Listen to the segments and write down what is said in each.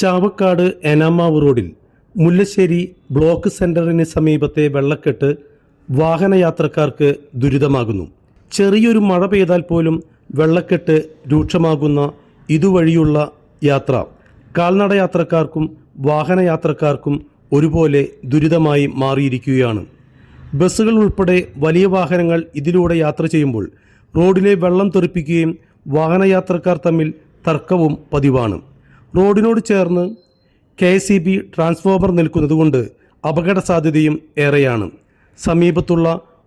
ചാവക്കാട് എനാമാവ് റോഡിൽ മുല്ലശ്ശേരി ബ്ലോക്ക് സെന്ററിന് സമീപത്തെ വെള്ളക്കെട്ട് വാഹനയാത്രക്കാർക്ക് ദുരിതമാകുന്നു. ചെറിയൊരു മഴ പെയ്താൽ പോലും വെള്ളക്കെട്ട് രൂക്ഷമാകുന്ന ഇതുവഴിയുള്ള യാത്ര. കാൽനടയാത്രക്കാർക്കും വാഹനയാത്രക്കാർക്കും ഒരുപോലെ ദുരിതമായി മാറിയിരിക്കുകയാണ്. ബസ്സുകൾ ഉൾപ്പെടെ വലിയ വാഹനങ്ങൾ ഇതിലൂടെ യാത്ര ചെയ്യുമ്പോൾ റോഡിലെ വെള്ളം തെറിപ്പിക്കുകയും വാഹനയാത്രക്കാർ തമ്മിൽ തർക്കവും പതിവാണ്. റോഡിനോട് ചേർന്ന് കെ സി ബി ട്രാൻസ്ഫോമർ നിൽക്കുന്നതുകൊണ്ട് അപകട സാധ്യതയും ഏറെയാണ്. സമീപത്തുള്ള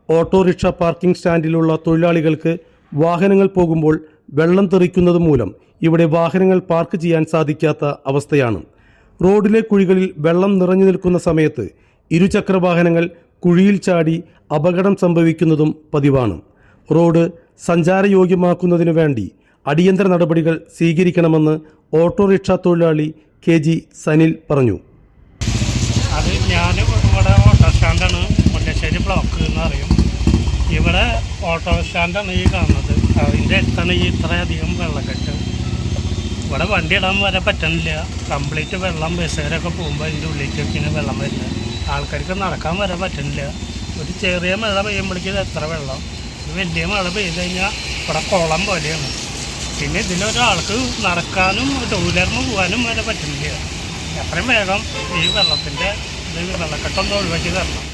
ഓട്ടോറിക്ഷ പാർക്കിംഗ് സ്റ്റാൻഡിലുള്ള തൊഴിലാളികൾക്ക് വാഹനങ്ങൾ പോകുമ്പോൾ വെള്ളം തെറിക്കുന്നത് മൂലം ഇവിടെ വാഹനങ്ങൾ പാർക്ക് ചെയ്യാൻ സാധിക്കാത്ത അവസ്ഥയാണ്. റോഡിലെ കുഴികളിൽ വെള്ളം നിറഞ്ഞു നിൽക്കുന്ന സമയത്ത് ഇരുചക്ര വാഹനങ്ങൾ കുഴിയിൽ ചാടി അപകടം സംഭവിക്കുന്നതും പതിവാണ്. റോഡ് സഞ്ചാരയോഗ്യമാക്കുന്നതിനു വേണ്ടി അടിയന്തര നടപടികൾ സ്വീകരിക്കണമെന്ന് ഓട്ടോറിക്ഷ തൊഴിലാളി കെ ജി സനിൽ പറഞ്ഞു. അത് ഞാൻ ഇവിടെ ഓട്ടോ സ്റ്റാൻഡാണ് മുല്ലശ്ശേരി ബ്ലോക്ക് എന്ന് പറയും. ഇവിടെ ഓട്ടോ സ്റ്റാൻഡാണ് ഈ കാണുന്നത്. അതിന്റെ അടുത്താണ് ഈ ഇത്രയധികം വെള്ളക്കെട്ട്. ഇവിടെ വണ്ടി ഇടാൻ വരെ പറ്റണില്ല. കംപ്ലീറ്റ് വെള്ളം ബസ്സുകാരൊക്കെ പോകുമ്പോൾ അതിന്റെ ഉള്ളിലേക്കൊക്കെയാണ് വെള്ളം വരുന്നത്. ആൾക്കാർക്ക് നടക്കാൻ വരെ പറ്റണില്ല. ഒരു ചെറിയ മഴ പെയ്യുമ്പോഴേക്കും എത്ര വെള്ളം. വലിയ മഴ പെയ്ത് കഴിഞ്ഞാൽ ഇവിടെ കുളം പോലെയാണ്. പിന്നെ ഇതിലൊരാൾക്ക് നടക്കാനും ടൂ പോകാനും വരെ പറ്റുന്നില്ല. എത്രയും വേഗം ഈ വെള്ളത്തിന്റെ ഇത് വെള്ളക്കെട്ടൊന്ന് ഒഴിവാക്കി തരണം.